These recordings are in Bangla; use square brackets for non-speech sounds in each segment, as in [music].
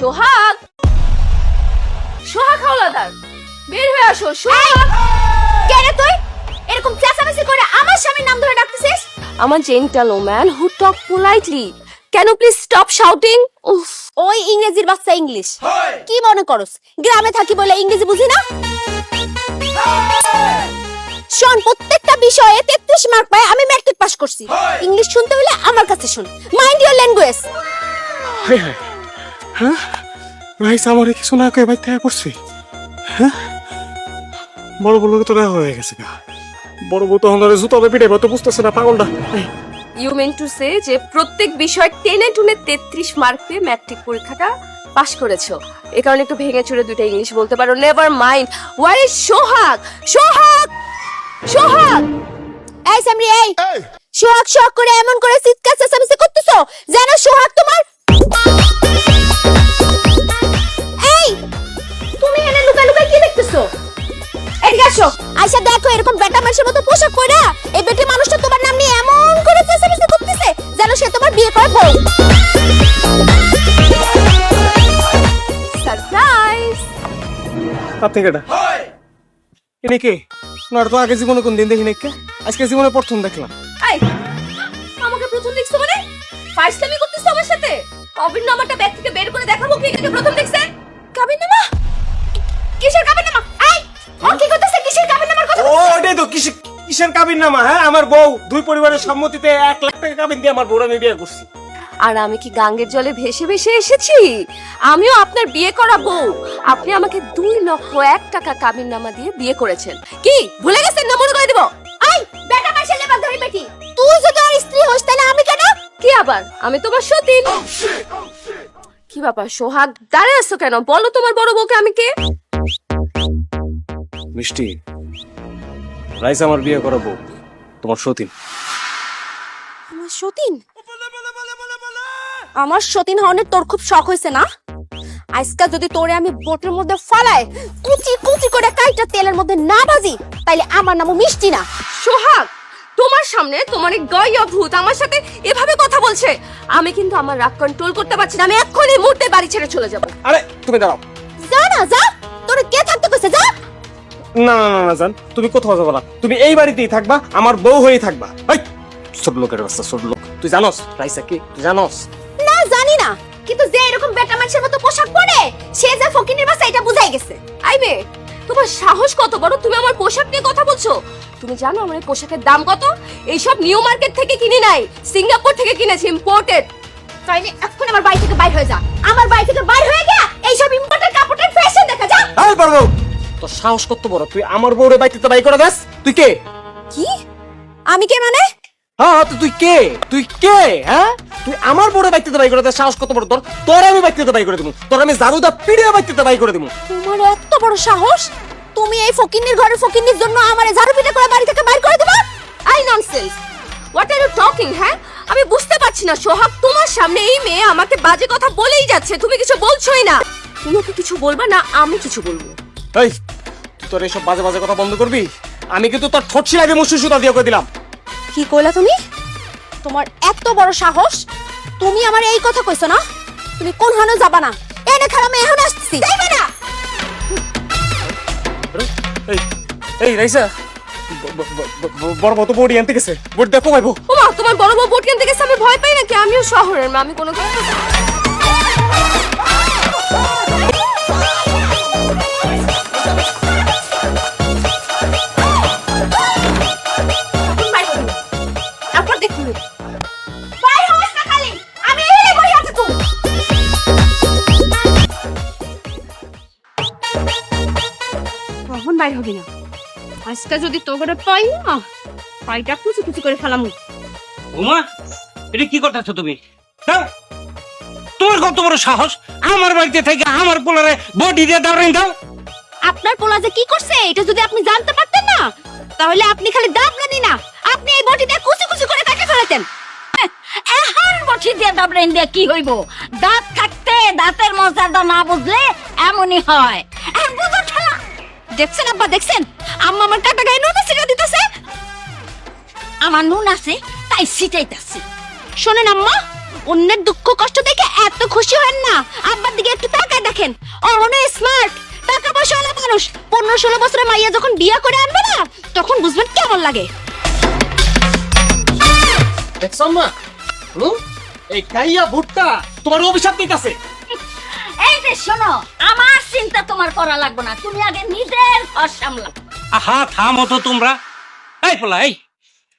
সোহাগ। সোহাগ হাওলাদার বের হয়ে আসো সোহাগ। কেন তুই? এরকম চেঁচামেচি করে আমার স্বামীর নাম ধরে ডাকতেছিস? আমার gentleman who talk politely can you please stop shouting উফ ওই ইংরেজির বাচ্চা ইংলিশ। কি মনে করস? গ্রামে থাকি বলে ইংরেজি বুঝি না? শোন প্রত্যেকটা বিষয়ে তেত্রিশ মার্ক পায় আমি ম্যাট্রিক পাস করছি। ইংলিশ শুনতে হলে আমার কাছে শুন। মাইন্ড ইওর ল্যাঙ্গুয়েজ হ্যাঁ? রাইস আমার কিছু না কয়ে বাইতে পড়ছে। হ্যাঁ? বড় বড় তো দেখা হয়ে গেছে গা। বড় বউ তো হন্দারে জুতাতে পিঠে তো বুঝতেছে না পাগলটা। ইউ মিন টু সে যে প্রত্যেক বিষয় টেনে টুনে তেত্রিশ মার্ক পেয়ে ম্যাট্রিক পরীক্ষাটা পাশ করেছ। এ কারণে একটু ভেঙে চুরে দুটো ইংলিশ বলতে পারো। Never mind where is Sohag? Sohag! Sohag! এই সামরি এই। সোহাগ সোহাগ করে এমন করে চিৎকার চেঁচামেচি করতেছো যেন আপনি কেটা এনে কে? তো আগে জীবনে দেখি নাকি আজকে জীবনে প্রথম দেখলাম। এই আমাকে প্রথম দেখছ মানে? ফাইসলামি করতেছো আমার সাথে? কবির নামাটা ব্যাগ থেকে বের করে দেখাবো কে কে প্রথম দেখছে? নামা কিসের কাবিন নামা এই ও কি করতেছে? কিসের কাবিন নামার কথা ও ওটাই তো কিসের কিসের কাবিন নামা হ্যাঁ? আমার বউ দুই পরিবারের সম্মতিতে এক লাখ টাকা কাবিন দিয়ে আমার বউর বিয়ে করছি। আর আমি কি গাঙ্গের জলে ভেসে ভেসে এসেছি? আমিও আপনার বিয়ে করা বউ আপনি আমাকে দুই লক্ষ এক টাকা কাবিন নামা দিয়ে বিয়ে করেছেন। কি? ভুলে গেছেন না? মনে করে দিব। এই বেটা মাসে লেবার ধরে বেটি তুই যদি আর স্ত্রী হোস তাহলে আমি কেন? কি আবার? আমি তোমার সতীন। কি ব্যাপার সোহাগ? দাঁড়িয়ে আসছো কেন? বলো তোমার বড় বউকে আমি কে? মিষ্টি রাইস আমার বিয়ে করাবো তোমার সতীন। আমার সতীন? আমার সতীন হওয়ার তোর খুব শখ হয়েছে না? আজকা যদি তোরে আমি বোটের মধ্যে ফালাই কুচি কুচি করে কাইটা তেলের মধ্যে না ভাজি তাইলে আমার নামও মিষ্টি না। সোহাগ তোমার সামনে তোমার এই গয়া ভূত আমার সাথে এভাবে কথা বলছে। আমি কিন্তু আমার রাগ কন্ট্রোল করতে পারছি না আমি এক্ষুনি মুহূর্তে বাড়ি ছেড়ে চলে যাব। আরে তুমি দাঁড়াও। যা না যা। তোরে কে থাকতে কইছে যা। না না না না জান তুমি কোথাও যাব না তুমি এই বাড়িতেই থাকবা আমার বউ হয়েই থাকবা। এই, সব লোকের রাস্তা ছোট লোক। তুই জানোস রাইসা কি? তুই জানোস? না জানি না। কিন্তু যে এরকম বেটা মানুষের মতো পোশাক পরে সে যে ফকিনের বাসা এটা বুঝাই গেছে। আইবে তোমার সাহস কত বড়? তুমি আমার পোশাক নিয়ে কথা বলছো। তুমি জানো আমার এই পোশাকের দাম কত? এইসব নিউ মার্কেট থেকে কিনি নাই সিঙ্গাপুর থেকে কিনেছি ইম্পোর্টেড তাইলে এখন আমার বাড়ি থেকে বাইর হয়ে যা। আমার বাড়ি থেকে বাইর হয়ে গিয়া এইসব ইম্পোর্টেড কাপড়ের ফ্যাশন দেখা যা। বড় বউ তোর সাহস কত বড়? তুই আমার বউরে বাইতে বাই করে দাস। তুই কে? কি? আমি কে মানে? হ্যাঁ তো তুই কে? তুই কে হ্যাঁ? তুই আমার বউরে বাইতে বাই করে দাস সাহস কত বড় তোর? তোর আমি বাইতে বাই করে দেবো। তোর আমি জারুদা পিড়ে বাইতে বাই করে দেবো। তোমার এত বড় সাহস? তুমি এই ফকিন্নির ঘরের ফকিন্নির জন্য আমারে ঝাড়ু পিটা করে বাড়ি থেকে বাইর করে দেবা? I nonsense what are you talking হ্যাঁ? আমি বুঝতে পারছি না সোহাগ তোমার সামনে এই মেয়ে আমাকে বাজে কথা বলেই যাচ্ছে তুমি কিছু বলছোই না। তুমি ওকে কিছু বলবা না আমি কিছু বলব। এই তুই তোর এইসব বাজে বাজে কথা বন্ধ করবি? আমি কিন্তু তোর ঠোঁট ছিলাকে মুসু সুতা দিয়ে করে দিলাম। কি কইলা তুমি? তোমার এত বড় সাহস? তুমি আমার এই কথা কইছো না? তুমি কোন হানো যাবা না? এনে খালা আমি এখন আসছি। যাইবে না? এই এই রাইসা। বড় বড় বডি আনতে গেছে। বোর্ড দেখো ভাইবো ও মা তোমার বড় বড় বোট এনতে গেছে আমি ভয় পাই নাকি? আমিও শহরের মা আমি কোনো কিছু আজকে যদি তোকে পাই না পাইটা কুচি কুচি করে ফেলাম। উমা এটা কি করতেছো তুমি? হ্যাঁ? তোমার কত বড় সাহস? আমার বাড়িতে থেকে আমার পোলারে বডি দিয়ে দাঁড়াই দাও। আপনার পোলা যে কি করছে এটা যদি আপনি জানতে পারতেন না তাহলে আপনি খালি দাবলেনই না। আপনি এই বটিতে কুচি কুচি করে কাটে ফেলাতেন? এখন বসি দিয়ে দাবরেন দিয়ে কি হইব? দাঁত থাকতে দাঁতের মশাটা না বুঝলে এমনই হয়। দেখছেন আব্বা, দেখছেন? আম্মা আমার কাটা গায়ে নুন ছিটা দিতেছে। আমার নুন আছে, তাই সিটাইতাছি শোনেন আম্মা, অন্যের দুঃখ কষ্ট দেখে এত খুশি হন না। আব্বার দিকে একটু তাকায় দেখেন। অহনো স্মার্ট টাকা পয়সা ওলা মানুষ। পনেরো ষোলো বছরের মাইয়া যখন বিয়া করে আনবে না, তখন বুঝবেন কেমন লাগে। দেখছ মা হুম? এই কাইয়া ভুট্টা তোমার অভিশাপ দিতেছে। এই যে শোনো আমার চিন্তা তোমার করা লাগবে না তুমি আগে নিজের ঘর সামলাও। আহা থামো তো তোমরা। এই পোলা এই।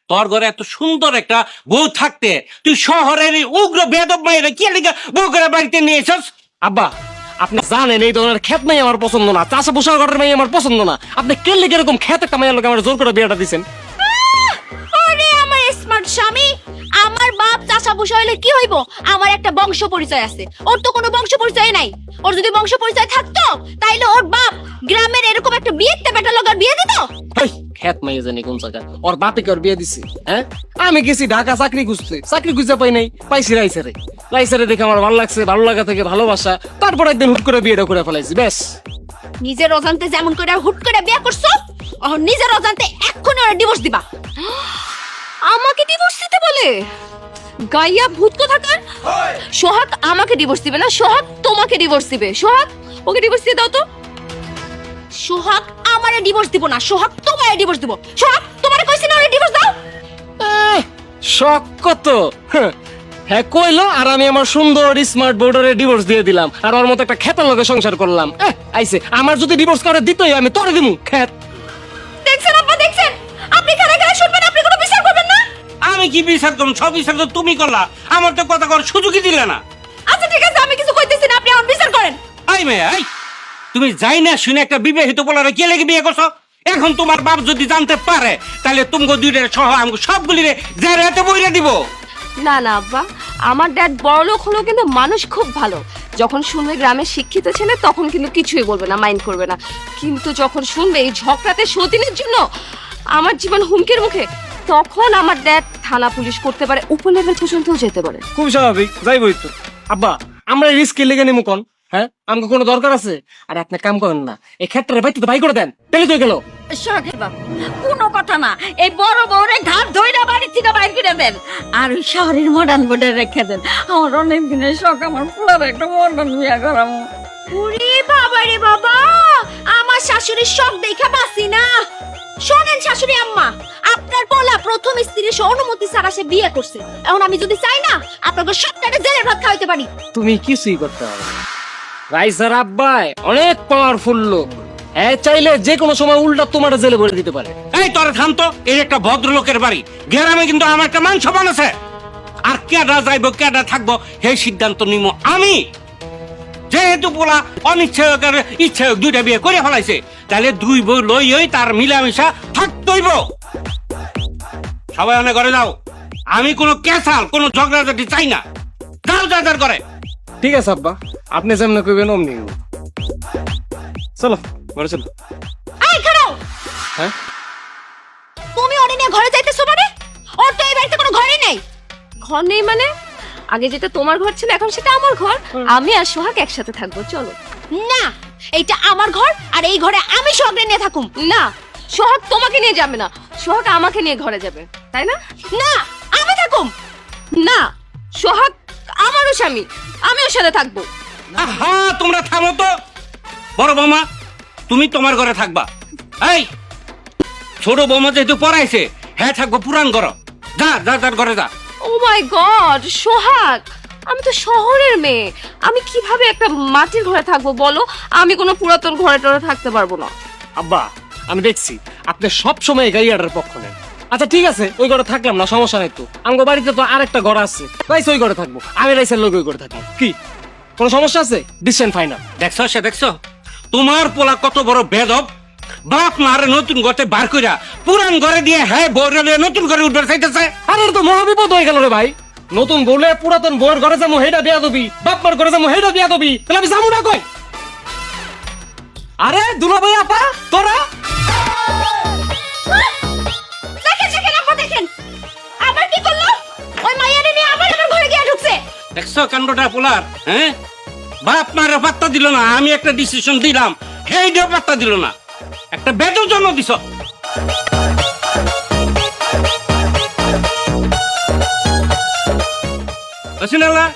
তোর ঘরে এত সুন্দর একটা বউ থাকতে তুই শহরের এই উগ্র বেদব মায়ের কি বউ করে বাড়িতে নিয়ে এসছ আব্বা আপনি জানেন এই ধরনের আমার পছন্দ না চাষা পোষা ঘরের মেয়ে আমার পছন্দ না। আপনি কে লেগে এরকম খেত একটা মেয়ের লোক আমার জোর করে বিয়েটা আমার স্মার্ট স্বামী আমার চাচা বসে হইলে কি হইব? আমার একটা বংশ পরিচয় আছে। ওর তো কোনো বংশ পরিচয় নাই। ওর যদি বংশ পরিচয় থাকতো তাইলে ওর বাপ গ্রামের এরকম একটা বিয়েতে বেটা লোকের বিয়ে দিত? মাইয়ে জানি কোন জায়গা ওর বাপে ওর বিয়ে দিছে হ্যাঁ? আমি গেছি ঢাকা চাকরি খুঁজতে। চাকরি পাই নাই পাইছি রাইসারে। রাইসারে দেখে আমার ভালো লাগছে ভালো লাগা থেকে ভালোবাসা। তারপর একদিন হুট করে বিয়েটা করে ফেলাইছি ব্যাস। নিজের অজান্তে যেমন করে হুট করে বিয়ে করছ নিজের অজান্তে এক্ষুনি ওরা ডিভোর্স দিবা। [gasps] আমাকে ডিভোর্স দিতে বলে? গাইয়া ভূত কোথাকার সোহাগ আমাকে ডিভোর্স দিবে না সোহাগ তোমাকে ডিভোর্স দিবে। সোহাগ ওকে ডিভোর্স দিয়ে দাও তো। সোহাগ আমারে ডিভোর্স দিব না সোহাগ তোমারে ডিভোর্স দিব। সোহাগ তোমারে কইছি না ওরে ডিভোর্স দাও? আহ, শখ কত? হ্যাঁ, হ্যাঁ কইলো আর আমি আমার সুন্দর স্মার্ট বোর্ডারে ডিভোর্স দিয়ে দিলাম। আর ওর মতো একটা খেতের লোকে সংসার করলাম। আইছে আমার যদি ডিভোর্স করে দিতই আমি তোরে দিমু খেত। কি বিচার করুন? সব বিচার তো তুমি করলা। আমার তো কথা করার সুযোগই দিলে না। আচ্ছা ঠিক আছে আমি কিছু কইতেছি না আপনি আমার বিচার করেন। আই মেয়ে আই। তুমি যাই না শুনে একটা বিবাহিত বলারে কে লেগে বিয়ে করছ? এখন তোমার বাপ যদি জানতে পারে তাহলে তুমি দুইটা সহ আমাকে সবগুলি রে জেরাতে বইরে দিব। না না আব্বা আমার ড্যাড বড়লোক হলো কিন্তু মানুষ খুব ভালো। যখন শুনবে গ্রামের শিক্ষিত ছেলে তখন কিন্তু কিছুই বলবে না মাইন্ড করবে না। কিন্তু যখন শুনবে এই ঝগড়াতে সতীনের জন্য আমার জীবন হুমকির মুখে তখন আমার ড্যাড থানা পুলিশ করতে পারে উপর লেভেল পর্যন্তও যেতে পারে। খুব স্বাভাবিক যাইবই তো। আব্বা আমরা রিস্ক লেগে নিমু কোন? হ্যাঁ? আমাকে কোনো দরকার আছে? আর আপনি কাম করেন না। এই ক্ষেত্রে ভাই তো ভাই করে দেন। তেলে তো গেল। সোহাগের বাপ কোনো কথা না। এই বড় বউরে ঘাট ধইরা বাড়ি থেকে বাইর করে দেন। আর ওই শহরের মডার্ন বোর্ডে রেখে দেন। আমার অনেক দিনের শখ আমার ফুলার একটা মডার্ন বিয়া করাবো। ওরে বাবা রে বাবা! আমার শাশুড়ির শখ দেখা বাসি না। শোনেন শাশুড়ি আম্মা আপনার পোলা প্রথম স্ত্রীর অনুমতি ছাড়া সে বিয়ে করছে। এখন আমি যদি চাই না আপনাকে সপ্তাহে জেলের ভাত খাওয়াইতে পারি। তুমি কিছুই করতে পারবে না। রাইসার আব্বাই অনেক পাওয়ারফুল লোক। হ্যাঁ চাইলে যে কোনো সময় উল্টা তোমার জেলে ভরে দিতে পারে। এই তোর থাম তো এই একটা ভদ্রলোকের বাড়ি। গ্রামে কিন্তু আমার একটা মান সম্মান আছে। আর কেডা যাইব কেডা থাকব সেই সিদ্ধান্ত নিব আমি। যেহেতু পোলা অনিচ্ছায় আর ইচ্ছায় দুইটা বিয়ে করে ফেলাইছে তাহলে দুই বই লই হই তার মিলামিশা থাকতইব। সবাই অনেক ঘরে যাও আমি কোনো ক্যাসাল কোনো ঝগড়াঝাটি চাই না। যাও যা যার করে। ঠিক আছে আব্বা। আপনি যেমন কইবেন অমনি। চলো ঘরে চলো। এই খাড়াও! হ্যাঁ? তুমি নিয়ে ঘরে যাইতেছো মানে? ওর তো এই বাড়িতে কোনো ঘরই নেই। ঘর নেই মানে? আগে যেটা তোমার ঘর ছিল এখন সেটা আমার ঘর। আমি আর সোহাগ একসাথে থাকব চলো। না এইটা আমার ঘর আর এই ঘরে আমি সগরে নিয়ে থাকুম। না সোহাগ তোমাকে নিয়ে যাবে না। সোহাগ আমাকে নিয়ে ঘরে যাবে তাই না? না আমি থাকুম। না সোহাগ আমারও স্বামী আমি ওর সাথে থাকব। আহা তোমরা থামো তো। বড় বৌমা তুমি তোমার ঘরে থাকবা। এই ছোট বৌমা যেহেতু পড়াইছে হ্যাঁ থাকব পুরান ঘর। যা যা তার ঘরে যা। ও মাই গড সোহাগ আমি তো শহরের মেয়ে। আমি কীভাবে একটা মাটির ঘরে থাকব বলো? আমি কোনো পুরাতন ঘরে টরে থাকতে পারব না। আব্বা আমি দেখছি আপনি সব সময় গাইয়াটার পক্ষ নেন। আচ্ছা ঠিক আছে ওই ঘরে থাকলাম না সমস্যা নাই তো। আমগো বাড়িতে তো আরেকটা ঘর আছে। রাইস ওই ঘরে থাকব। আমি রাইসের লোক ওই ঘরে থাকব। কি? কোনো সমস্যা আছে? ডিসিশন ফাইনাল দেখছ সে দেখছ? তোমার পোলা কত বড় বেদব বাপ মারে নতুন ঘরে বার কইরা পুরান ঘরে দিয়ে হ্যাঁ বউরে নতুন ঘরে উঠবে চাইতেছে। আরে তো মহাবিপদ হয়ে গেল রে ভাই। নতুন বলে পুরাতন বউয়ের ঘরে যাব হেডা বিয়া দবি। বাপমার ঘরে যাব হেডা বিয়া দবি। তাহলে আমি যাব না কই? আরে দুলা ভাই আপা তোরা? দেখেন দেখেন আপা দেখেন। আবার কি করল? ওই মাইয়ারে নিয়ে আবার আমার ঘরে গিয়ে ঢুকছে। দেখছ কাণ্ডটা পোলার হ্যাঁ? বাপ মারে পাত্তা দিল না আমি একটা ডিসিশন দিলাম সেইটাও পাত্তা দিল না। একটা বেদর জন্ম দিছ। রসিনাল্লাহ